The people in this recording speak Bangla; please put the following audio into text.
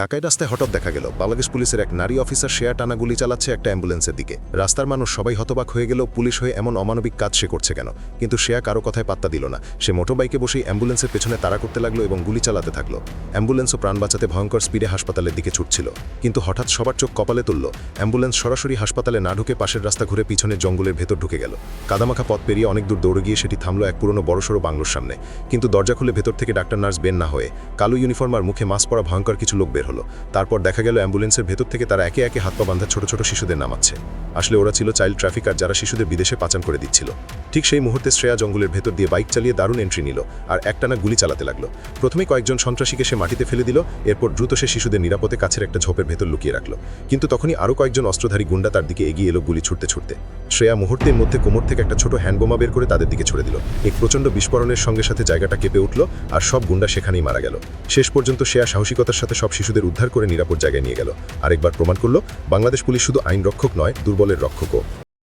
ঢাকায় রাস্তায় হঠাৎ দেখা গেল, বাংলাদেশ পুলিশের এক নারী অফিসার শেয়ার টানা গুলি চালাচ্ছে একটা অ্যাম্বুলেন্সের দিকে। রাস্তার মানুষ সবাই হতবাক হয়ে গেল পুলিশ হয়ে এমন অমানবিক কাজ সে করছে কেন? কিন্তু শেয়া কারও কথায় পাত্তা দিল না। সে মোটরবাইকে বসেই অ্যাম্বুলেন্সের পেছনে তাড়া করতে লাগল এবং গুলি চালাতে থাকল। অ্যাম্বুলেন্সও প্রাণ বাঁচাতে ভয়ঙ্কর স্পিডে হাসপাতালের দিকে ছুটছিল। কিন্তু হঠাৎ সবার চোখ কপালে তুলল। অ্যাম্বুলেন্স সরাসরি হাসপাতালে না ঢুকে পাশের রাস্তা ঘুরে পিছনের জঙ্গলের ভেতর ঢুকে গেল। কাদামাখা পথ পেরিয়ে অনেক দূর দৌড়ে গিয়ে সেটি থামলো এক পুরনো বড়সড় বাংলোর সামনে। কিন্তু দরজা খুলে ভেতর থেকে ডাক্তার নার্স বের না হয়ে কালো ইউনিফর্ম আর মুখে মাস্ক পরা ভয়ঙ্কর কিছু লোক হলো। তারপর দেখা গেল অ্যাম্বুলেন্সের ভেতর থেকে তারা একে একে হাত পা বাঁধা ছোট ছোট শিশুদের নামাচ্ছে। আসলে ওরা ছিল চাইল্ড ট্রাফিকার যারা শিশুদের বিদেশে পাচার করে দিচ্ছিল। ঠিক সেই মুহূর্তে শ্রেয়া জঙ্গলের ভেতর দিয়ে বাইক চালিয়ে দারুণ এন্ট্রি নিল আর একটানা গুলি চালাতে লাগল। প্রথমে কয়েকজন সন্ত্রাসীকে সে মাটিতে ফেলে দিল, এরপর দ্রুত সে শিশুদের নিরাপদে কাছের একটা ঝোপের ভেতর লুকিয়ে রাখল। কিন্তু তখনই আরও কয়েকজন অস্ত্রধারী গুন্ডা তার দিকে এগিয়ে এলো গুলি ছুটতে ছুটতে শ্রেয়া মুহূর্তের মধ্যে কোমর থেকে একটা ছোট হ্যান্ডবোমা বের করে তাদের দিকে ছড়ে দিল। এক প্রচণ্ড বিস্ফোরণের সঙ্গে সাথে জায়গাটা কেঁপে উঠল আর সব গুন্ডা সেখানেই মারা গেল। শেষ পর্যন্ত শ্রেয়া সাহসিকতার সাথে সব শিশুদের উদ্ধার করে নিরাপদ জায়গায় নিয়ে গেল। আরেকবার প্রমাণ করল, বাংলাদেশ পুলিশ শুধু আইন রক্ষক নয়, দুর্বলের রক্ষকও।